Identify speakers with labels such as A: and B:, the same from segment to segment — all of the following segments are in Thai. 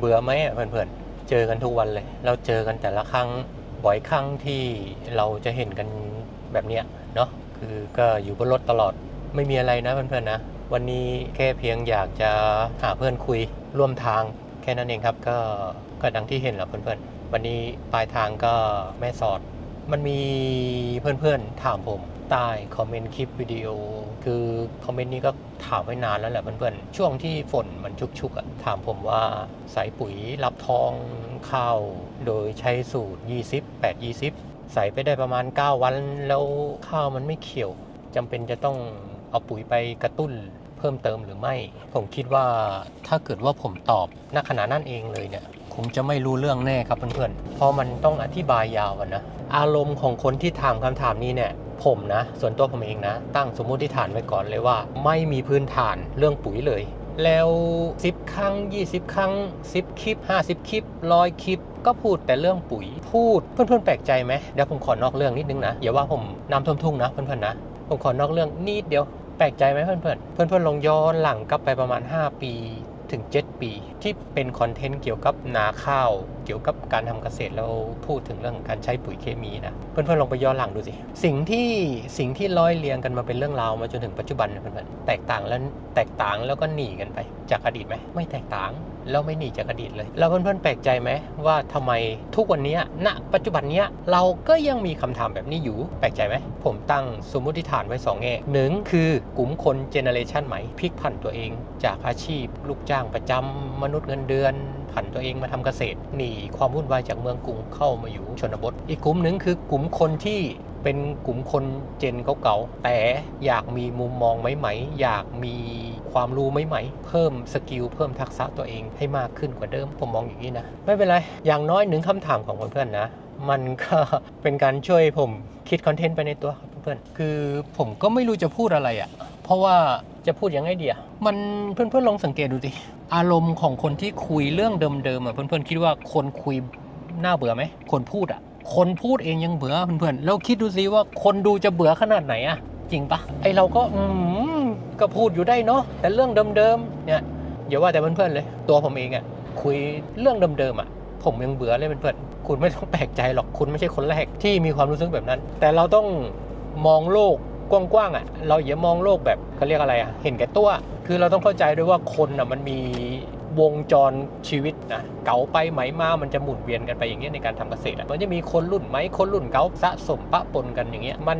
A: เบื่อไหมอะเพื่อนๆ เจอกันทุกวันเลย เราเจอกันแต่ละครั้งบ่อยครั้งที่เราจะเห็นกันแบบเนี้ยเนาะคือก็อยู่บนรถตลอดไม่มีอะไรนะเพื่อนๆนะ วันนี้แค่เพียงอยากจะหาเพื่อนคุยร่วมทางแค่นั้นเองครับ ก็ก็ดังที่เห็นแหละเพื่อนๆ วันนี้ปลายทางก็แม่สอด มันมีเพื่อนๆถามผม ใต้คอมเมนต์คลิปวิดีโอ คือคอมเมนต์นี้ก็ถามไว้นานแล้วแหละเพื่อนๆช่วงที่ฝนมันชุกๆอะถามผมว่าใส่ปุ๋ยรับทองข้าวโดยใช้สูตร 20 8 20 ใส่ไปได้ประมาณ 9 วันแล้วข้าวมันไม่เขียวจำเป็นจะต้องเอาปุ๋ยไปกระตุ้นเพิ่มเติมหรือไม่ ผมคิดว่าถ้าเกิดว่าผมตอบณขณะนั้นเองเลยเนี่ยคงจะไม่รู้เรื่องแน่ครับเพื่อนๆเพราะมันต้องอธิบายยาวนะ อารมณ์ของคนที่ถามคำถามนี้เนี่ย ผมนะ ส่วนตัวผมเองนะ ตั้งสมมุติฐานไว้ก่อนเลยว่า ไม่มีพื้นฐานเรื่องปุ๋ยเลย แล้ว 10 ครั้ง 20 ครั้ง 10 คลิป 50 คลิปร้อยคลิป ก็พูดแต่เรื่องปุ๋ย พูดเพื่อนๆแปลกใจไหมเดี๋ยวผมขอนอกเรื่องนิดนึงนะอย่าว่าผมนำท่วมทุ่งนะเพื่อนๆนะ ผมขอนอกเรื่องนิดเดียวแปลกใจไหมเพื่อนๆ เพื่อนๆลองย้อนหลังกลับไปประมาณ 5 ปี ถึง 7 ปี ที่เป็นคอนเทนต์เกี่ยวกับนาข้าว เกี่ยวกับการทำเกษตรแล้วพูดถึงเรื่องการใช้ปุ๋ยเคมีนะ เพื่อนๆลองไปย้อนหลังดูสิ สิ่งที่สิ่งที่ร้อยเรียงกันมาเป็นเรื่องราวมาจนถึงปัจจุบันเพื่อนๆแตกต่างแล้วแตกต่างแล้วก็หนีกันไป จากอดีตไหมไม่แตกต่างแล้วไม่หนีจากอดีตเลยแล้วเพื่อนๆแปลกใจไหมว่าทำไมทุกวันนี้ณปัจจุบันนี้เราก็ยังมีคำถามแบบนี้อยู่ แปลกใจไหม ผมตั้งสมมติฐานไว้สองแง่หนึ่งคือกลุ่มคนเจเนอเรชันใหม่พลิกผันตัวเอง จากอาชีพ ลูกจ้างประจำมนุษย์เงินเดือน ผันตัวเองมาทำเกษตรหนีความวุ่นวายจากเมืองกรุงเข้ามาอยู่ชนบท อีกกลุ่มหนึ่งคือกลุ่มคนที่เป็นกลุ่มคนเจนเก่าๆ แต่อยากมีมุมมองใหม่ๆ อยากมีความรู้ใหม่ๆ เพิ่มสกิลเพิ่มทักษะตัวเองให้มากขึ้นกว่าเดิม ผมมองอย่างนี้นะ ไม่เป็นไร อย่างน้อยหนึ่งคำถามของเพื่อนๆนะ มันก็เป็นการช่วยผมคิดคอนเทนต์ไปในตัวครับเพื่อนๆ คือผมก็ไม่รู้จะพูดอะไรอะ่ะ เพราะว่าจะพูดยังไงดีอะมันเพื่อนๆลองสังเกตดูสิ อารมณ์ของคนที่คุยเรื่องเดิมๆอะเพื่อนๆคิดว่าคนคุยน่าเบื่อไหมคนพูดอะ คนพูดเองยังเบื่อเพื่อนๆแล้วคิดดูสิว่าคนดูจะเบื่อขนาดไหนอะ จริงปะไอเราก็อืมก็พูดอยู่ได้เนาะแต่เรื่องเดิมๆเนี่ยอย่าว่าแต่เพื่อนๆเลย ตัวผมเองอะคุยเรื่องเดิมๆอะ ผมยังเบื่อเลยเพื่อนๆคุณไม่ต้องแปลกใจหรอกคุณไม่ใช่คนแรกที่มีความรู้สึกแบบนั้น แต่เราต้องมองโลก กว้างๆอะเราอย่ามองโลกแบบเขาเรียกอะไรอะเห็นแก่ตัว คือเราต้องเข้าใจด้วยว่าคนอะมันมีวงจรชีวิตนะเก่าไปไหมมา มันจะหมุนเวียนกันไปอย่างเงี้ยในการทำเกษตรอะมันจะมีคนรุ่นไหมคนรุ่นเก่าสะสมปะปนกันอย่างเงี้ยมัน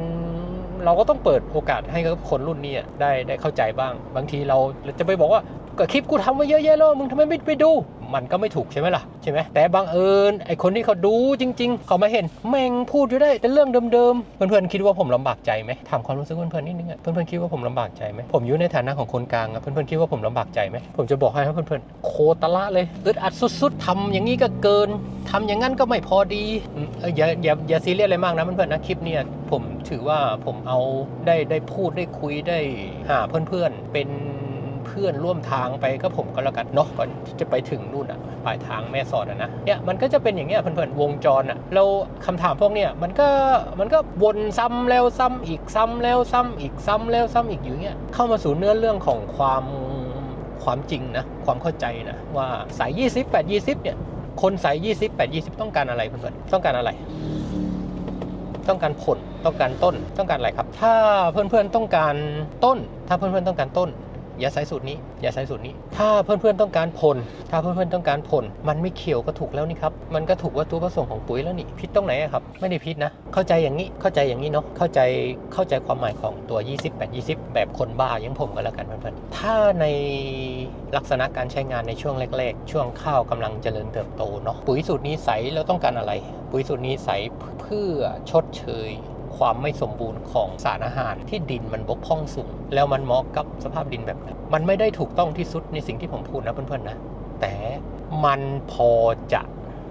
A: เราก็ต้องเปิดโอกาสให้กับคนรุ่นนี้อะได้ได้เข้าใจบ้าง บางทีเราจะไปบอกว่าก็คลิปกูทำมาเยอะแยะแล้วมึงทำไมไม่ไปดู มันก็ไม่ถูกใช่ไหมล่ะใช่ไหมแต่บังเอิญไอคนที่เขาดูจริง ๆ เขามาเห็นแม่งพูดอยู่ได้แต่เรื่องเดิมๆเพื่อนๆคิดว่าผมลำบากใจไหมถามความรู้สึกเพื่อนๆนิดนึงอะเพื่อนๆคิดว่าผมลำบากใจไหมผมอยู่ในฐานะของคนกลางอะเพื่อนๆคิดว่าผมลำบากใจไหมผมจะบอกให้เพื่อนๆโคตรละเลยอึดอัดสุดๆทำอย่างนี้ก็เกินทำอย่างนั้นก็ไม่พอดีเอออย่าอย่าอย่าซีเรียสอะไรมากนะเพื่อนๆนะคลิปเนี่ยผมถือว่าผมเอาได้ได้พูดได้คุยได้หาเพื่อนๆเป็น เพื่อนร่วมทางไปก็ผมก็แล้วกันเนาะก่อนที่จะไปถึงนู่นอะปลายทางแม่สอดอะนะเนี่ยมันก็จะเป็นอย่างเงี้ยเพื่อนๆวงจรอะแล้วคำถามพวกเนี้ยมันก็มันก็วนซ้ำแล้วซ้ำอีกซ้ำแล้วซ้ำอีกซ้ำแล้วซ้ำอีกอยู่เงี้ยเข้ามาสู่เนื้อเรื่องของความความจริงนะความเข้าใจนะว่าสาย 20 8 20 เนี่ยคนสาย 20 8 20 ต้องการอะไรเพื่อนๆต้องการอะไรต้องการผลต้องการต้นต้องการอะไรครับ ถ้าเพื่อนๆต้องการต้น ถ้าเพื่อนๆต้องการต้น อย่าใช้สูตรนี้ อย่าใช้สูตรนี้ ถ้าเพื่อนๆต้องการผล ถ้าเพื่อนๆต้องการผล มันไม่เขียวก็ถูกแล้วนี่ครับ มันก็ถูกวัตถุประสงค์ของปุ๋ยแล้วนี่ พิษตรงไหนครับ ไม่ได้พิษนะ เข้าใจอย่างนี้ เข้าใจอย่างนี้เนาะ เข้าใจ เข้าใจความหมายของตัว 20 8 20 แบบคนบ้าอย่างผมก็แล้วกันเพื่อนๆ ถ้าในลักษณะการใช้งานในช่วงแรก ๆ ช่วงข้าวกำลังเจริญเติบโตเนาะ ปุ๋ยสูตรนี้ใสเราต้องการอะไร ปุ๋ยสูตรนี้ใสเพื่อชดเชย ความไม่สมบูรณ์ของสารอาหารที่ดินมันบกพร่องสูง แล้วมันเหมาะกับสภาพดินแบบนั้นมันไม่ได้ถูกต้องที่สุดในสิ่งที่ผมพูดนะเพื่อนๆนะ แต่มันพอจะ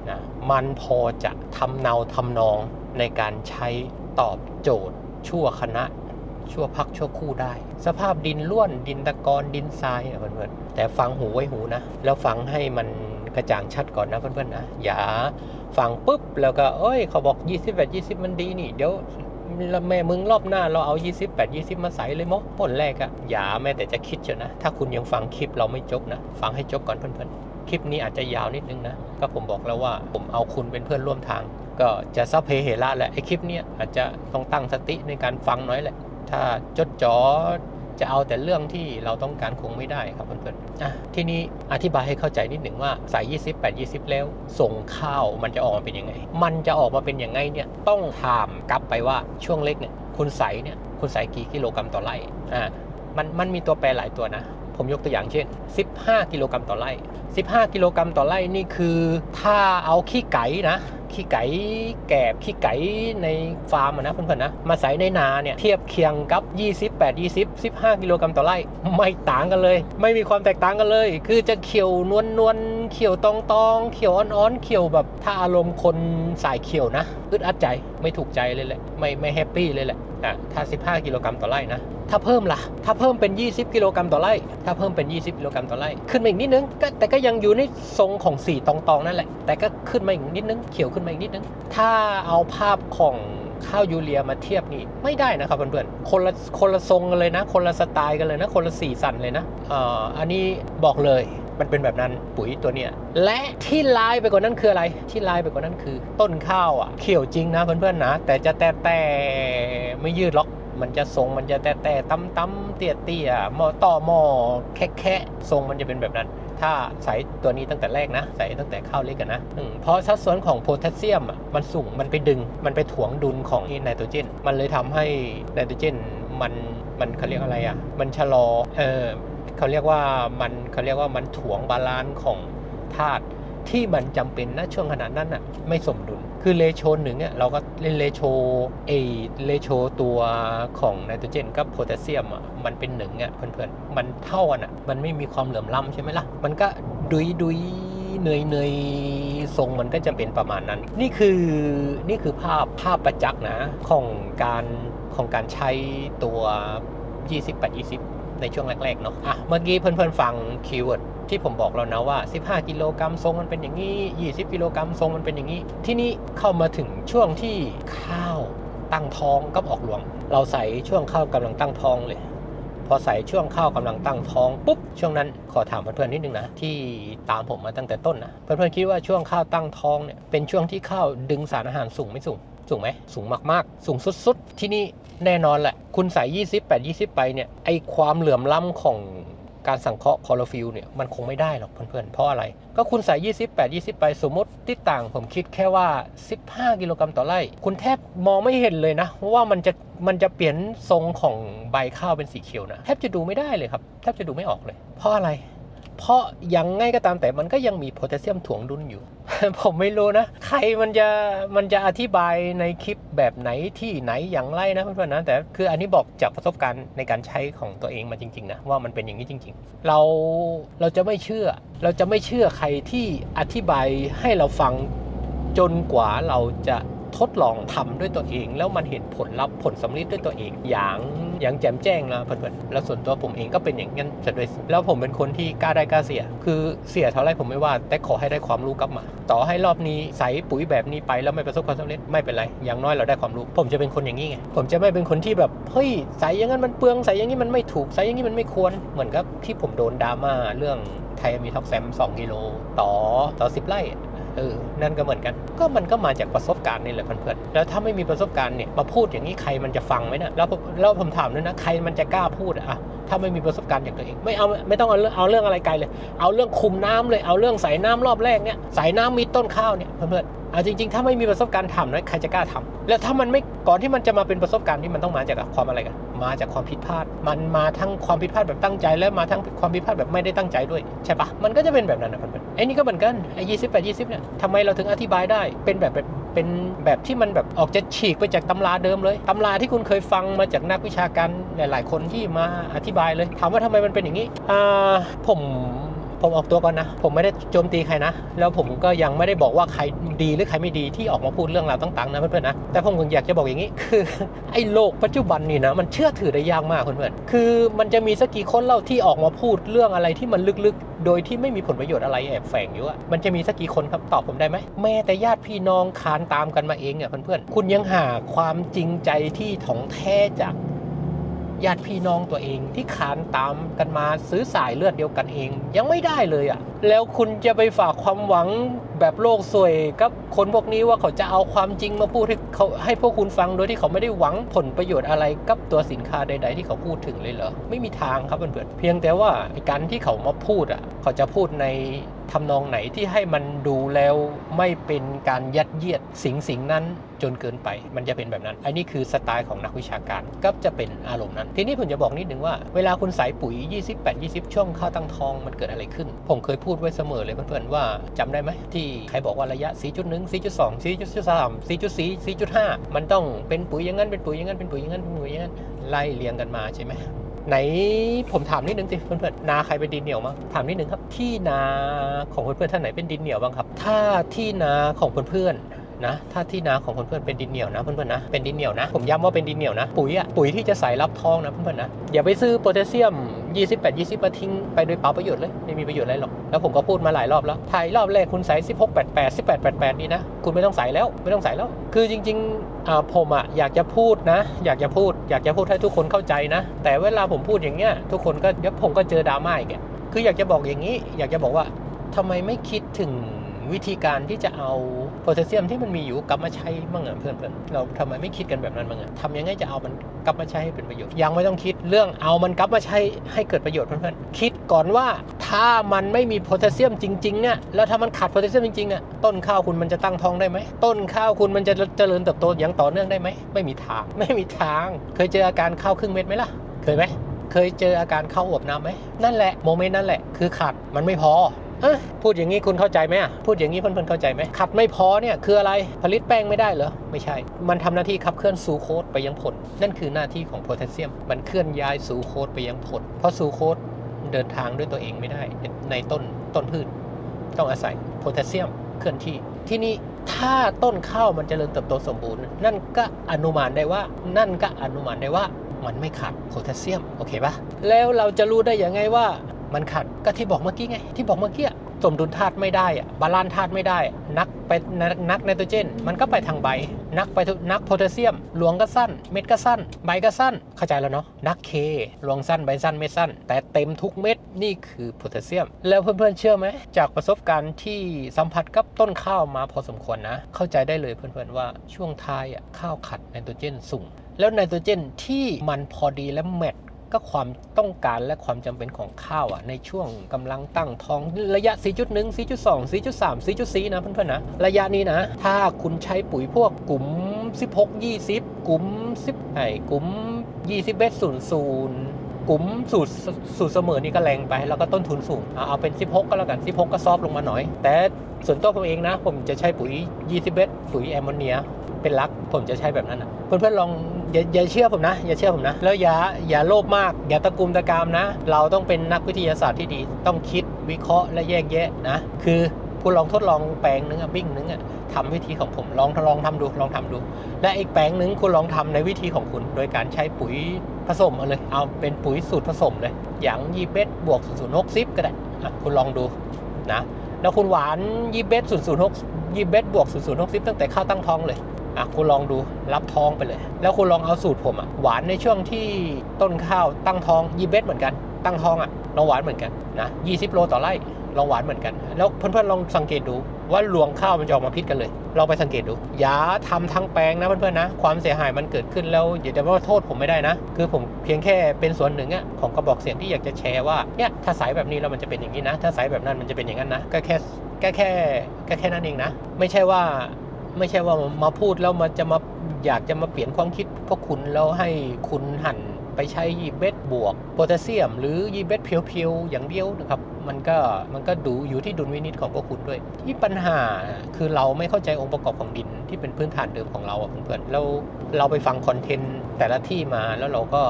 A: นะมันพอจะทำเนาทำนองในการใช้ตอบโจทย์ ชั่วคณะ ชั่วพักชั่วคู่ได้ สภาพดินล้วนดินตะกอนดินทรายเพื่อนๆแต่ฟังหูไว้หูนะ แล้วฟังให้มันกระจ่างชัดก่อนนะเพื่อนๆนะอย่าฟังปุ๊บแล้วก็เอ้ยเขาบอก 28 20 มันดีนี่ เดี๋ยว แม่มึงรอบหน้าเราเอา 28 20 มาใส่เลยมั้งผลแรกอะอย่าแม้แต่จะคิดเชียวนะ ถ้าคุณยังฟังคลิปเราไม่จบนะ ฟังให้จบก่อนเพื่อนๆ คลิปนี้อาจจะยาวนิดนึงนะ ก็ผมบอกแล้วว่าผมเอาคุณเป็นเพื่อนร่วมทาง ก็จะซับเพเหระแหละไอคลิปเนี้ยอาจจะต้องตั้งสติในการฟังน้อยแหละ ถ้าจดจ่อ จะเอาแต่เรื่องที่เราต้องการคงไม่ได้ครับเพื่อนๆทีนี้อธิบายให้เข้าใจนิดหนึ่งว่าใส่20 8 20 แล้ว ส่งข้าวมันจะออกมาเป็นยังไง มันจะออกมาเป็นยังไงเนี่ยต้องถามกลับไปว่าช่วงเล็กเนี่ยคุณใส่เนี่ยคุณใส่กี่กิโลกรัมต่อไร่อ่ามันมันมีตัวแปรหลายตัวนะ ผมยกตัวอย่างเช่น 15 กิโลกรัมต่อไร่ 15 กิโลกรัมต่อไร่นี่คือ ถ้าเอาขี้ไก่นะขี้ไก่แกบขี้ไก่ในฟาร์มนะเพื่อนๆนะมาใส่ในนาเนี่ยเทียบเคียงกับ 28 20 15 กิโลกรัมต่อไร่ ไม่ต่างกันเลย ไม่มีความแตกต่างกันเลย คือจะเขียวนวลนวล เขียวตองตองเขียวอ่อนๆเขียวแบบถ้าอารมณ์คนสายเขียวนะอึดอัดใจไม่ถูกใจเลยแหละไม่ไม่แฮปปี้เลยแหละอะถ้า 15 กิโลกรัมต่อไร่นะ ถ้าเพิ่มล่ะ ถ้าเพิ่มเป็น 20 กิโลกรัมต่อไร่ ถ้าเพิ่มเป็น 20 กิโลกรัมต่อไร่ ขึ้นมาอีกนิดนึงก็แต่ก็ยังอยู่ในทรงของสีตองๆนั่นแหละ แต่ก็ขึ้นมาอีกนิดนึง เขียวขึ้นมาอีกนิดนึง ถ้าเอาภาพของข้าวยูเรียมาเทียบนี่ไม่ได้นะครับเพื่อนๆ คนละคนละทรงกันเลยนะ คนละสไตล์กันเลยนะ คนละสีสันเลยนะอ่ออันนี้บอกเลย มันเป็นแบบนั้นปุ๋ยตัวเนี้ยและที่ลายไปกว่านั้นคืออะไร ที่ลายไปกว่านั้นคือ ต้นข้าวอะเขียวจริงนะเพื่อนๆนะ แต่จะแต่แต่ไม่ยืดหรอกมันจะทรงมันจะแต่แต่ตั้มตั้มเตี้ยเตี้ยมอต่อมอแค่แค่ทรงมันจะเป็นแบบนั้น ถ้าใส่ตัวนี้ตั้งแต่แรกนะ ใส่ตั้งแต่ข้าวเล็กกันนะเพราะสัดส่วนของโพแทสเซียมอะมันสูงมันไปดึง มันไปถ่วงดุลของไนโตรเจน มันเลยทำให้ไนโตรเจนมันมันเขาเรียกอะไรอะ มันชะลอ เออ เขาเรียกว่ามันเขาเรียกว่ามันถ่วงบาลานซ์ของธาตุที่มันจำเป็นณช่วงขณะนั้นอะไม่สมดุล คือเลโชหนึ่งเนี่ยเราก็เล่นเลโชเอเลโชตัวของไนโตรเจนกับโพแทสเซียมอะมันเป็นหนึ่งอะเพื่อนๆ มันเท่ากันอะมันไม่มีความเหลื่อมล้ำใช่ไหมล่ะ มันก็ดุยดุยเนยเนยทรงมันก็จะเป็นประมาณนั้น นี่คือนี่คือภาพภาพประจักษ์นะของการของการใช้ตัว 28 20 ในช่วงแรกๆเนาะอะเมื่อกี้เพื่อนๆฟังคีย์เวิร์ดที่ผมบอกแล้วนะว่า 15 กิโลกรัมทรงมันเป็นอย่างนี้ 20 กิโลกรัมทรงมันเป็นอย่างนี้ ที่นี้เข้ามาถึงช่วงที่ข้าวตั้งท้องกับออกรวง เราใส่ช่วงข้าวกำลังตั้งท้องเลย พอใส่ช่วงข้าวกำลังตั้งท้องปุ๊บช่วงนั้นขอถามเพื่อนๆนิดนึงนะที่ตามผมมาตั้งแต่ต้นนะเพื่อนๆคิดว่าช่วงข้าวตั้งท้องเนี่ยเป็นช่วงที่ข้าวดึงสารอาหารสูงไม่สูง สูงไหมสูงมากๆ สูงสุดๆ ที่นี่แน่นอนแหละ คุณใส่20 8 20 ไปเนี่ย ไอความเหลื่อมล้ำของการสังเคราะห์คลอโรฟิลเนี่ย มันคงไม่ได้หรอกเพื่อนๆ เพราะอะไร ก็คุณใส่20 8 20 ไป สมมติที่ต่างผมคิดแค่ว่า 15 กิโลกรัมต่อไร่ คุณแทบมองไม่เห็นเลยนะ ว่ามันจะมันจะเปลี่ยนทรงของใบข้าวเป็นสีเขียวนะ แทบจะดูไม่ได้เลยครับ แทบจะดูไม่ออกเลย เพราะอะไร เพราะยังไงก็ตามแต่มันก็ยังมีโพแทสเซียมถ่วงดุลอยู่ ผมไม่รู้นะ ใครมันจะมันจะอธิบายในคลิปแบบไหนที่ไหนอย่างไรนะเพื่อนๆนะแต่คืออันนี้บอกจากประสบการณ์ในการใช้ของตัวเองมาจริงๆนะว่ามันเป็นอย่างนี้จริง ๆ เราเราจะไม่เชื่อ เราจะไม่เชื่อใครที่อธิบายให้เราฟังจนกว่าเราจะ ทดลองทำด้วยตัวเอง แล้วมันเห็นผลลัพธ์ผลสำลิดด้วยตัวเอง อย่างอย่างแจ่มแจ้งนะเพื่อนๆแล้วส่วนตัวผมเองก็เป็นอย่างนั้นจะด้วยแล้วผมเป็นคนที่กล้าได้กล้าเสีย คือเสียเท่าไรผมไม่ว่า แต่ขอให้ได้ความรู้กลับมา ต่อให้รอบนี้ใส่ปุ๋ยแบบนี้ไปแล้วไม่ประสบความสำเร็จไม่เป็นไร อย่างน้อยเราได้ความรู้ ผมจะเป็นคนอย่างนี้ไงผมจะไม่เป็นคนที่แบบเฮ้ยใส่อย่างนั้นมันเปลืองใส่อย่างนี้มันไม่ถูกใส่อย่างนี้มันไม่ควรเหมือนกับที่ผมโดนดราม่าเรื่องไทยมีท็อกแซม2กิโลต่อต่อ 10 ไร่ เออ นั่นก็เหมือนกัน ก็มันก็มาจากประสบการณ์นี่แหละเพื่อนๆ แล้วถ้าไม่มีประสบการณ์เนี่ยมาพูดอย่างนี้ใครมันจะฟังไหมนะแล้วผมแล้วผมถามด้วยนะใครมันจะกล้าพูดอะถ้าไม่มีประสบการณ์อย่างตัวเอง ไม่เอาไม่ต้องเอาเรื่องเอาเรื่องอะไรไกลเลย เอาเรื่องคุมน้ำเลยเอาเรื่องใส่น้ำรอบแรกเนี่ยใส่น้ำมีต้นข้าวเนี่ยเพื่อนๆ เอาจริงๆ ถ้าไม่มีประสบการณ์ทำนะใครจะกล้าทำแล้วถ้ามันไม่ก่อนที่มันจะมาเป็นประสบการณ์ที่มันต้องมาจากความอะไรกัน มาจากความผิดพลาด มันมาทั้งความผิดพลาดแบบตั้งใจ และมาทั้งความผิดพลาดแบบไม่ได้ตั้งใจด้วย ใช่ปะมันก็จะเป็นแบบนั้นนะเพื่อนๆไอ้นี่ก็เหมือนกันไอ้ยี่สิบแปดยี่สิบเนี่ยทำไมเราถึงอธิบายได้เป็นแบบเป็นแบบที่มันแบบออกจะฉีกไปจากตำราเดิมเลยตำราที่คุณเคยฟังมาจากนักวิชาการหลาย ๆ คนที่มาอธิบายเลยถามว่าทำไมมันเป็นอย่างนี้อ่าผม ผมออกตัวก่อนนะ ผมไม่ได้โจมตีใครนะ แล้วผมก็ยังไม่ได้บอกว่าใครดีหรือใครไม่ดีที่ออกมาพูดเรื่องราวต่างๆนะเพื่อนๆนะ แต่ผมอยากจะบอกอย่างนี้คือไอ้โลกปัจจุบันนี่นะมันเชื่อถือได้ยากมากเพื่อนๆคือมันจะมีสักกี่คนเล่าที่ออกมาพูดเรื่องอะไรที่มันลึกๆ โดยที่ไม่มีผลประโยชน์อะไรแอบแฝงอยู่อะมันจะมีสักกี่คนครับตอบผมได้ไหมแม้แต่ญาติพี่น้องคานตามกันมาเองเนี่ยเพื่อนๆคุณยังหาความจริงใจที่ถ่องแท้จาก ญาติพี่น้องตัวเองที่ขานตามกันมาซื้อสายเลือดเดียวกันเอง ยังไม่ได้เลยอะ่ะ แล้วคุณจะไปฝากความหวังแบบโลกสวยกับคนพวกนี้ว่าเขาจะเอาความจริงมาพูดให้เขาให้พวกคุณฟังโดยที่เขาไม่ได้หวังผลประโยชน์อะไรกับตัวสินค้าใด ๆ ที่เขาพูดถึงเลยเหรอไม่มีทางครับเพื่อนๆเพียงแต่ว่าการที่เขามาพูดอะ เขาจะพูดใน ทำนองไหนที่ให้มันดูแล้วไม่เป็นการยัดเยียดสิ่งสิ่งนั้นจนเกินไป มันจะเป็นแบบนั้น อันนี้คือสไตล์ของนักวิชาการก็จะเป็นอารมณ์นั้น ทีนี้ผมจะบอกนิดนึงว่าเวลาคุณใส่ปุ๋ย 28 20 ช่วงข้าวตั้งทองมันเกิดอะไรขึ้น ผมเคยพูดไว้เสมอเลยเพื่อนๆว่าจำได้ไหมที่ใครบอกว่าระยะ 4.1 4.2 4.3 4.4 4.5 มันต้องเป็นปุ๋ยอย่างนั้นเป็นปุ๋ยอย่างนั้นเป็นปุ๋ยอย่างนั้นเป็นปุ๋ยอย่างนั้นไล่เรียงกันมาใช่ไหม ไหนผมถามนิดนึงสิเพื่อนๆนาใครเป็นดินเหนียวมั้งถามนิดนึงครับ ที่นาของเพื่อนๆท่านไหนเป็นดินเหนียวบ้างครับ ถ้าที่นาของเพื่อนๆ นะถ้าที่นาของเพื่อนๆเป็นดินเหนียวนะเพื่อนๆนะเป็นดินเหนียวนะ ผมย้ำว่าเป็นดินเหนียวนะ ปุ๋ยอะปุ๋ยที่จะใส่รับทองนะเพื่อนๆนะอย่าไปซื้อโพแทสเซียม 28 20 มาทิ้งไปโดยเปล่าประโยชน์เลยไม่มีประโยชน์อะไรหรอกแล้วผมก็พูดมาหลายรอบแล้วถ่ายรอบแรกคุณใส่ 16 88 18 88 นี่นะคุณไม่ต้องใส่แล้วไม่ต้องใส่แล้ว คือจริงๆผมอะอยากจะพูดนะ อยากจะพูด อยากจะพูดให้ทุกคนเข้าใจนะ แต่เวลาผมพูดอย่างเงี้ยทุกคนก็เดี๋ยวผมก็เจอดราม่าอีกอะคืออยากจะบอกอย่างนี้ อยากจะบอกว่าทำไมไม่คิดถึงวิธีการที่จะเอา โพแทสเซียมที่มันมีอยู่กลับมาใช้บ้างอะเพื่อนๆเราทำไมไม่คิดกันแบบนั้นบ้างอะทำยังไงจะเอามันกลับมาใช้ให้เป็นประโยชน์ ยังไม่ต้องคิดเรื่องเอามันกลับมาใช้ให้เกิดประโยชน์เพื่อนๆคิดก่อนว่าถ้ามันไม่มีโพแทสเซียมจริงๆเนี่ยแล้วถ้ามันขาดโพแทสเซียมจริงๆเนี่ยต้นข้าวคุณมันจะตั้งท้องได้ไหมต้นข้าวคุณมันจะเจริญเติบโตอย่างต่อเนื่องได้ไหมไม่มีทางไม่มีทาง เคยเจออาการข้าวครึ่งเม็ดไหมล่ะ เคยไหมเคยเจออาการเข้าอวบน้ำไหมนั่นแหละโมเมนต์นั่นแหละคือขาดมันไม่พอ พูดอย่างนี้คุณเข้าใจไหมอะพูดอย่างนี้เพื่อนๆเข้าใจไหมขัดไม่พอเนี่ยคืออะไรผลิตแป้งไม่ได้เหรอ ไม่ใช่ มันทำหน้าที่ขับเคลื่อนซูโคสไปยังผล นั่นคือหน้าที่ของโพแทสเซียม มันเคลื่อนย้ายซูโคสไปยังผล เพราะซูโคสเดินทางด้วยตัวเองไม่ได้ในต้นต้นพืช ต้องอาศัยโพแทสเซียมเคลื่อนที่ ที่นี่ถ้าต้นข้าวมันจเจริญเติบโตสมบูรณ์ นั่นก็อนุมานได้ว่า นั่นก็อนุมานได้ว่ามันไม่ขาดโพแทสเซียม โอเคปะแล้วเราจะรู้ได้ยังไงว่า มันขาดก็ที่บอกเมื่อกี้ไง ที่บอกเมื่อกี้สมดุลธาตุไม่ได้อะบาลานซ์ธาตุไม่ได้ นักไปนักนักไนโตรเจน มันก็ไปทางใบ นักไปนักโพแทสเซียม หลวงก็สั้น เม็ดก็สั้น ใบก็สั้น เข้าใจแล้วเนาะ นักเค หลวงสั้น ใบสั้น เม็ดสั้น แต่เต็มทุกเม็ด นี่คือโพแทสเซียม แล้วเพื่อนๆเชื่อไหม จากประสบการณ์ที่สัมผัสกับต้นข้าวมาพอสมควรนะ เข้าใจได้เลยเพื่อนๆว่าช่วงท้ายอะข้าวขัดไนโตรเจนสูงแล้วไนโตรเจนที่มันพอดีและแมท ก็ความต้องการและความจำเป็นของข้าวอะในช่วงกำลังตั้งท้องระยะ 4.1 4.2 4.3 4.4 นะเพื่อนๆนะ ระยะนี้นะ ถ้าคุณใช้ปุ๋ยพวกกลุ่ม 16 20 กลุ่ม10ไอ้กลุ่ม20เบส00 กลุ่มสูตรสูตรเสมอนี่ก็แรงไป แล้วก็ต้นทุนสูง เอาเป็น 16 ก็แล้วกัน 16 ก็ซอฟลงมาหน่อย แต่ส่วนตัวผมเองนะ ผมจะใช้ปุ๋ย20เบสปุ๋ยแอมโมเนีย เป็นลัก ผมจะใช้แบบนั้นนะเพื่อนๆลองอย่าอย่าเชื่อผมนะ อย่าเชื่อผมนะ แล้วอย่าอย่าโลภมาก อย่าตะกุมตะกามนะ เราต้องเป็นนักวิทยาศาสตร์ที่ดี ต้องคิดวิเคราะห์และแยกแยะนะ คือ คุณลองทดลองแปลงนึงอะบิ้งนึงอะทำวิธีของผมลองลองทำดูลองทำดู และอีกแปลงนึงคุณลองทำในวิธีของคุณ โดยการใช้ปุ๋ยผสมเอาเลยเอาเป็นปุ๋ยสูตรผสมเลย อย่างยีเบสบวก0 0 6 0ก็ได้คุณลองดูนะแล้วคุณหวานยีเบส0 0 6ยีเบสบวก0 0 6 0ตั้งแต่ข้าวตั้งท้องเลยอะคุณลองดูรับท้องไปเลย แล้วคุณลองเอาสูตรผมอะหวานในช่วงที่ต้นข้าวตั้งท้องยีเบสเหมือนกันตั้งท้องอะลองหวานเหมือนกันนะ20โลต่อไร่ ลองหวานเหมือนกัน แล้วเพื่อนๆลองสังเกตดูว่ารวงข้าวมันจะออกมาพิษกันเลยลองไปสังเกตดู อย่าทำทั้งแปลงนะเพื่อนๆนะ ความเสียหายมันเกิดขึ้นแล้วอย่าจะว่าโทษผมไม่ได้นะ คือผมเพียงแค่เป็นส่วนหนึ่งอะของกระบอกเสียงที่อยากจะแชร์ว่าเนี่ยถ้าสายแบบนี้แล้วมันจะเป็นอย่างนี้นะ ถ้าสายแบบนั้นมันจะเป็นอย่างนั้นนะก็แค่แค่แค่แค่แค่นั้นเองนะ ไม่ใช่ว่าไม่ใช่ว่ามาพูดแล้วมันจะมาอยากจะมาเปลี่ยนความคิดพวกคุณแล้วให้คุณหัน ไปใช้ยีเบสบวกโพแทสเซียม หรือยีเบสเพียวๆอย่างเดียวนะครับมันก็มันก็ดูอยู่ที่ดุลวินิจของพวกคุณด้วย ที่ปัญหาคือเราไม่เข้าใจองค์ประกอบของดินที่เป็นพื้นฐานเดิมของเราอะเพื่อนๆแล้วเราไปฟังคอนเทนต์แต่ละที่มาแล้วเราก็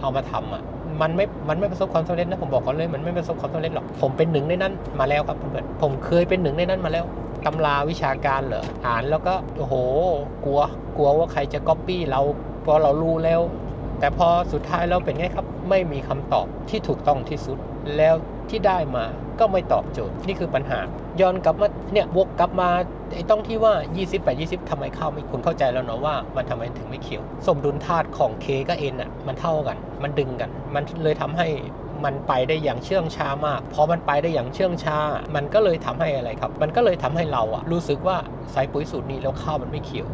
A: เอามาทำอะมันไม่ มันไม่ประสบความสำเร็จนะผมบอกก่อนเลย มันไม่ประสบความสำเร็จหรอก ผมเป็นหนึ่งในนั้นมาแล้วครับเพื่อนๆผมเคยเป็นหนึ่งในนั้นมาแล้วตำราวิชาการเหรออ่านแล้วก็โอ้โห กลัว กลัวว่าใครจะก๊อปปี้เราเพราะเรารู้แล้ว แต่พอสุดท้ายแล้วเป็นไงครับ ไม่มีคำตอบที่ถูกต้องที่สุด แล้วที่ได้มาก็ไม่ตอบโจทย์นี่คือปัญหา ย้อนกลับมาเนี่ยวกกลับมาไอ้ต้องที่ว่า 28 20ทำไมข้าวไม่คุณเข้าใจแล้วเนาะว่ามันทำไมถึงไม่เขียว สมดุลธาตุของ K กับ N อะมันเท่ากัน มันดึงกัน มันเลยทำให้มันไปได้อย่างเชื่องช้ามากพอมันไปได้อย่างเชื่องช้า มันก็เลยทำให้อะไรครับ มันก็เลยทำให้เราอะรู้สึกว่าใส่ปุ๋ยสูตรนี้แล้วข้าวมันไม่เขียว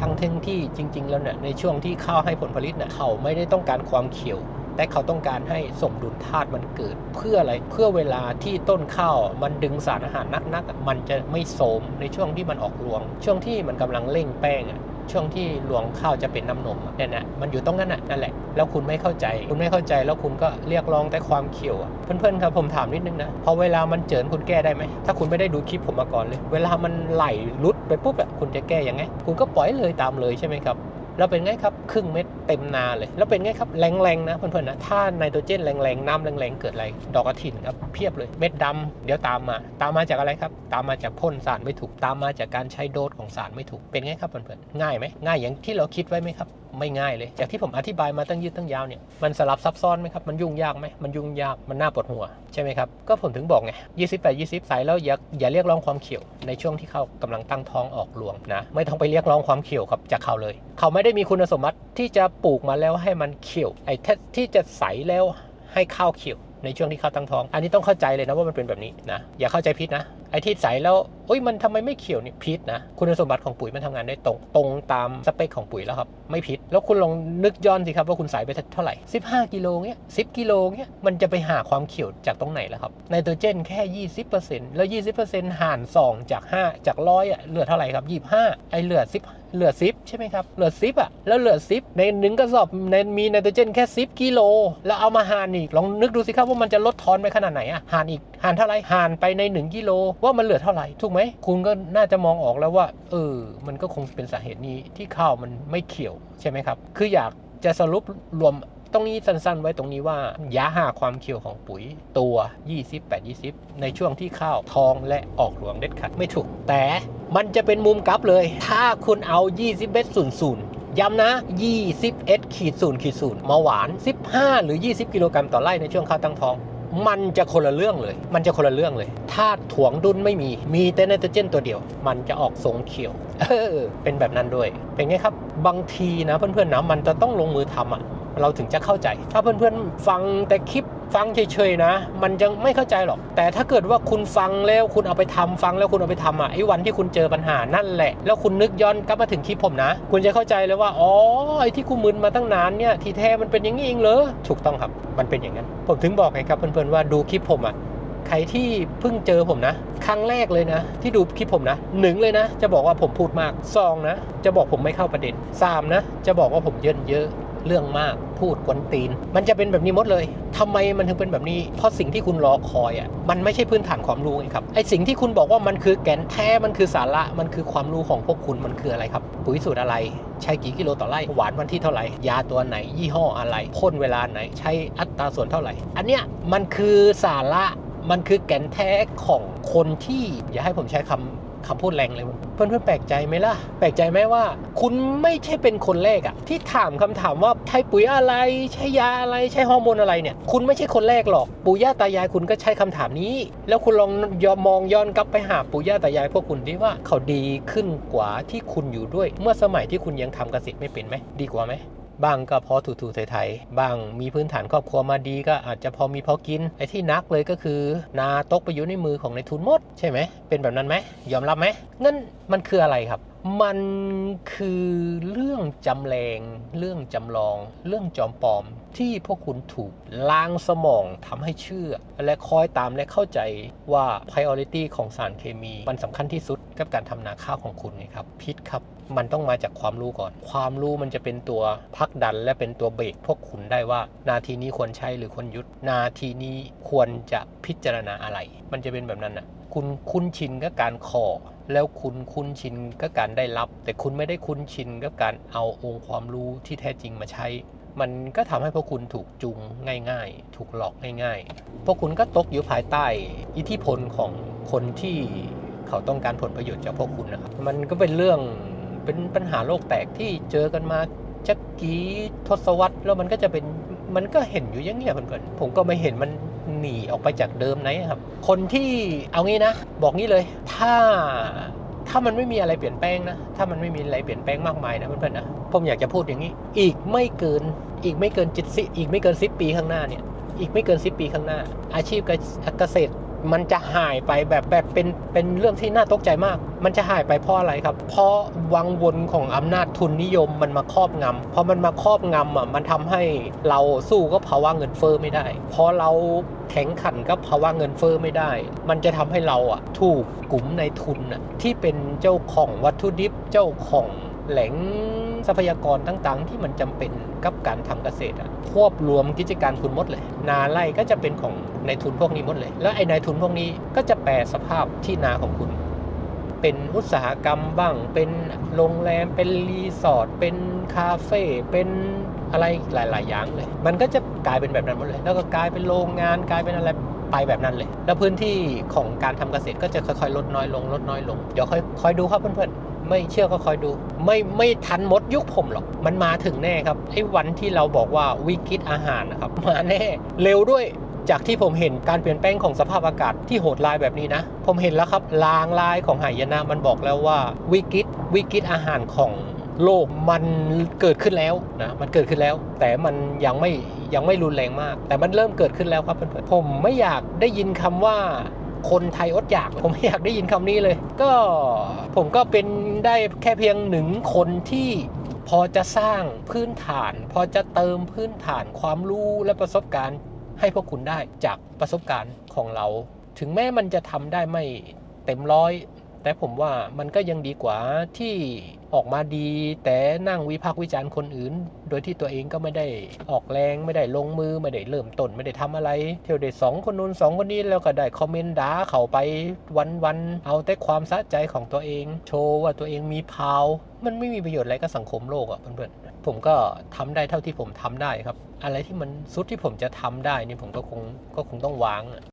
A: ทั้งทั้งที่จริง ๆ แล้วเนี่ยในช่วงที่ข้าวให้ผลผลิตเนี่ยเขาไม่ได้ต้องการความเขียว แต่เขาต้องการให้สมดุลธาตุมันเกิด เพื่ออะไรเพื่อเวลาที่ต้นข้าวมันดึงสารอาหารนักๆ มันจะไม่โสมในช่วงที่มันออกรวง ช่วงที่มันกำลังเล่งแป้งอะ ช่วงที่หลวงข้าวจะเป็นน้ำนมเนี่ยนะมันอยู่ตรงนั้นน่ะนั่นแหละแล้วคุณไม่เข้าใจ คุณไม่เข้าใจแล้วคุณก็เรียกร้องแต่ความเขียวเพื่อนๆครับผมถามนิดนึงนะพอเวลามันเจินคุณแก้ได้ไหมถ้าคุณไม่ได้ดูคลิปผมมาก่อนเลย เวลามันไหลลุดไปปุ๊บอะคุณจะแก้ยังไง คุณก็ปล่อยเลยตามเลยใช่ไหมครับ แล้วเป็นไงครับครึ่งเม็ดเต็มนาเลย แล้วเป็นไงครับแรงๆนะเพื่อนๆนะถ้าไนโตรเจนแรงๆน้ำแรงๆเกิดอะไรดอกกระถินครับเพียบเลยเม็ดดำเดี๋ยวตามมา ตามมาจากอะไรครับ ตามมาจากพ่นสารไม่ถูกตามมาจากการใช้โดสของสารไม่ถูกเป็นไงครับเพื่อนๆง่ายไหมง่ายอย่างที่เราคิดไว้ไหมครับไม่ง่ายเลย จากที่ผมอธิบายมาตั้งยืดตั้งยาวเนี่ยมันสลับซับซ้อนไหมครับ มันยุ่งยากไหมมันยุ่งยากมันน่าปวดหัวใช่ไหมครับ ก็ผมถึงบอกไง28 20ใส่แล้วอย่าอย่าเรียกร้องความเขียว ในช่วงที่เขากำลังตั้งท้องออกรวงนะไม่ต้องไปเรียกร้องความเขียวครับจากเขาเลย เขาไม่ได้มีคุณสมบัติที่จะปลูกมาแล้วให้มันเขียวไอ้ที่จะใสแล้วให้ข้าวเขียวในช่วงที่เขาตั้งท้อง อันนี้ต้องเข้าใจเลยนะว่ามันเป็นแบบนี้นะ อย่าเข้าใจผิดนะ ไอ้ที่ใสแล้วเอ้ยมันทำไมไม่เขียวนี่พิษนะคุณสมบัติของปุ๋ยมันทำงานได้ตรงตรงตามสเปคของปุ๋ยแล้วครับไม่พิษแล้วคุณลองนึกย้อนสิครับว่าคุณใส่ไปเท่าไหร่ 15 กิโลเงี้ย10 กิโลเงี้ยมันจะไปหาความเขียวจากตรงไหนแล้วครับไนโตรเจนแค่ 20%แล้ว 20%หาร 2 จาก 5 จากร้อยอะเหลือเท่าไหร่ครับ25ไอ้เหลือ10 เหลือซิปใช่ไหมครับ เหลือซิปอะแล้วเหลือซิปในหนึ่งกระสอบในมีไนโตรเจนแค่ซิปกิโล แล้วเอามาหานอีก ลองนึกดูสิครับว่ามันจะลดทอนไปขนาดไหนอะหานอีกหานเท่าไหร่หานไปใน 1กิโลว่ามันเหลือเท่าไหร่ถูกไหมคุณก็น่าจะมองออกแล้วว่า เออ มันก็คงเป็นสาเหตุนี้ที่ข้าวมันไม่เขียวใช่ไหมครับ คืออยากจะสรุปรวม ตรงนี้สั้นๆ ไว้ตรงนี้ว่าอย่าหาความเขียวของปุ๋ยตัว 28 20 ในช่วงที่ข้าวทองและออกหลวงเด็ดขาดไม่ถูก แต่มันจะเป็นมุมกลับเลย ถ้าคุณเอา21 0 0ย้ำนะ 21ขีด0ขีด0มาหวาน 15 หรือ 20 กิโลกรัมต่อไร่ในช่วงข้าวตั้งท้อง มันจะคนละเรื่องเลย มันจะคนละเรื่องเลยธาตุถ่วงดุลไม่มี มีแต่ไนโตรเจนตัวเดียว มันจะออกทรงเขียว เออ เป็นแบบนั้นด้วย เป็นไงครับ บางทีนะเพื่อนๆนะมันจะต้องลงมือทำอะ เราถึงจะเข้าใจ ถ้าเพื่อนๆฟังแต่คลิปฟังเฉยๆนะ มันยังไม่เข้าใจหรอก แต่ถ้าเกิดว่าคุณฟังแล้วคุณเอาไปทำฟังแล้วคุณเอาไปทำอะไอ้วันที่คุณเจอปัญหานั่นแหละ แล้วคุณนึกย้อนกลับมาถึงคลิปผมนะ คุณจะเข้าใจเลยว่าอ๋อไอ้ที่กูมึนมาตั้งนานเนี่ยที่แท้มันเป็นอย่างนี้เองเหรอถูกต้องครับ มันเป็นอย่างนั้น ผมถึงบอกไงครับเพื่อนๆว่าดูคลิปผมอะใครที่เพิ่งเจอผมนะ ครั้งแรกเลยนะ ที่ดูคลิปผมนะหนึ่งเลยนะ จะบอกว่าผมพูดมากสองนะ จะบอกผมไม่เข้าประเด็นสามนะ จะบอกว่าผมเยินเยอะ เรื่องมากพูดกวนตีน มันจะเป็นแบบนี้หมดเลยทำไมมันถึงเป็นแบบนี้ เพราะสิ่งที่คุณรอคอยอะมันไม่ใช่พื้นฐานความรู้ไงครับไอสิ่งที่คุณบอกว่ามันคือแก่นแท้มันคือสาระมันคือความรู้ของพวกคุณมันคืออะไรครับ ปุ๋ยสูตรอะไร ใช้กี่กิโลต่อไร่หวานวันที่เท่าไหร่ยาตัวไหน ยี่ห้ออะไรพ่นเวลาไหน ใช้อัตราส่วนเท่าไหร่ อันเนี้ยมันคือสาระมันคือแก่นแท้ของคนที่อย่าให้ผมใช้คำคำพูดแรงเลย เพื่อนๆแปลกใจไหมล่ะ แปลกใจไหมว่า คุณไม่ใช่เป็นคนแรกอะที่ถามคำถามว่าใช้ปุ๋ยอะไร ใช้ยาอะไร ใช้ฮอร์โมนอะไรเนี่ย คุณไม่ใช่คนแรกหรอก ปู่ย่าตายายคุณก็ใช้คำถามนี้ แล้วคุณลองยอมมองย้อนกลับไปหาปู่ย่าตายายพวกคุณดิว่าเขาดีขึ้นกว่าที่คุณอยู่ด้วย เมื่อสมัยที่คุณยังทำเกษตรไม่เป็นไหม ดีกว่าไหม บางก็พอถูๆไทยๆบางมีพื้นฐานครอบครัวมาดีก็อาจจะพอมีพอกินไอ้ที่นักเลยก็คือ นาตกไปอยู่ในมือของในทุนหมด ใช่ไหม เป็นแบบนั้นไหมยอมรับไหมงั้นมันคืออะไรครับมันคือเรื่องจำแรง เรื่องจำลอง เรื่องจอมปลอม ที่พวกคุณถูกล้างสมองทำให้เชื่อ และคอยตามและเข้าใจว่า priority ของสารเคมี มันสำคัญที่สุดกับการทำนาข้าวของคุณไงครับ พิษครับ มันต้องมาจากความรู้ก่อน ความรู้มันจะเป็นตัวพักดันและเป็นตัวเบรกพวกคุณได้ว่า นาทีนี้ควรใช้หรือควรยุด นาทีนี้ควรจะพิจารณาอะไร มันจะเป็นแบบนั้นนะคุณคุ้นชินกับการขอ แล้วคุณคุ้นชินกับการได้รับ แต่คุณไม่ได้คุ้นชินกับการเอาองค์ความรู้ที่แท้จริงมาใช้มันก็ทำให้พวกคุณถูกจูงง่าย ๆ ถูกหลอกง่ายๆ พวกคุณก็ตกอยู่ภายใต้ อิทธิพลของคนที่เขาต้องการผลประโยชน์จากพวกคุณนะครับ มันก็เป็นเรื่อง เป็นปัญหาโลกแตกที่เจอกันมาจักกี่ทศวรรษแล้วมันก็จะเป็นมันก็เห็นอยู่อย่างเงี้ยเพื่อนๆผมก็ไม่เห็นมันหนีออกไปจากเดิมไหนครับ คนที่เอางี้นะ บอกงี้เลย ถ้าถ้ามันไม่มีอะไรเปลี่ยนแปลงนะ ถ้ามันไม่มีอะไรเปลี่ยนแปลงมากมายนะเพื่อนๆนะ ผมอยากจะพูดอย่างนี้ อีกไม่เกิน อีกไม่เกินจิตสิอีกไม่เกินสิปีข้างหน้าเนี่ย อีกไม่เกิน10ปีข้างหน้า อาชีพเกษตร มันจะหายไปแบบแบบเป็นเป็นเรื่องที่น่าตกใจมาก มันจะหายไปเพราะอะไรครับ เพราะวังวนของอำนาจทุนนิยมมันมาครอบงำพอมันมาครอบงำอะมันทำให้เราสู้ก็ภาวะเงินเฟ้อไม่ได้พอเราแข็งขันก็ภาวะเงินเฟ้อไม่ได้ มันจะทำให้เราอะถูกกลุ่มในทุนอะที่เป็นเจ้าของวัตถุดิบเจ้าของ แหล่งทรัพยากรต่างๆ ที่มันจำเป็นกับการทำเกษตรอะควบรวมกิจการคุณหมดเลย นาไร่ก็จะเป็นของในทุนพวกนี้หมดเลย แล้วไอ้นายทุนพวกนี้ก็จะแปลสภาพที่นาของคุณ เป็นอุตสาหกรรมบ้าง เป็นโรงแรม เป็นรีสอร์ท เป็นคาเฟ่ เป็นอะไรหลาย ๆ อย่างเลย มันก็จะกลายเป็นแบบนั้นหมดเลย แล้วก็กลายเป็นโรงงานกลายเป็นอะไรไปแบบนั้นเลย แล้วพื้นที่ของการทำเกษตรก็จะค่อยๆ ลดน้อยลงลดน้อยลง เดี๋ยวค่อยคอยดูครับเพื่อนๆ ไม่เชื่อก็คอยดู ไม่ไม่ทันหมดยุคผมหรอก มันมาถึงแน่ครับไอ้วันที่เราบอกว่าวิกฤตอาหารนะครับ มาแน่เร็วด้วยจากที่ผมเห็นการเปลี่ยนแปลงของสภาพอากาศที่โหดร้ายแบบนี้นะ ผมเห็นแล้วครับลางลายของหายนะมันบอกแล้วว่าวิกฤตวิกฤตอาหารของโลกมันเกิดขึ้นแล้วนะมันเกิดขึ้นแล้ว แต่มันยังไม่ยังไม่รุนแรงมาก แต่มันเริ่มเกิดขึ้นแล้วครับเพื่อนๆผมไม่อยากได้ยินคำว่า คนไทยอดอยาก ผมไม่อยากได้ยินคำนี้เลย ก็ผมก็เป็นได้แค่เพียงหนึ่งคนที่พอจะสร้างพื้นฐาน พอจะเติมพื้นฐานความรู้และประสบการณ์ให้พวกคุณได้จากประสบการณ์ของเรา ถึงแม้มันจะทำได้ไม่เต็มร้อย แต่ผมว่ามันก็ยังดีกว่าที่ ออกมาดี แต่นั่งวิพากษ์วิจารณ์คนอื่น โดยที่ตัวเองก็ไม่ได้ออกแรงไม่ได้ลงมือไม่ได้เริ่มต้นไม่ได้ทำอะไร เที่ยวได้สองคนนู้นสองคนนี้แล้วก็ได้คอมเมนต์ด่าเขาไปวันๆเอาแต่ความสะใจของตัวเอง โชว์ว่าตัวเองมีพาวมันไม่มีประโยชน์อะไรกับสังคมโลกอะเพื่อนๆผมก็ทำได้เท่าที่ผมทำได้ครับ อะไรที่มันสุดที่ผมจะทำได้นี่ผมก็คงก็คงต้องวาง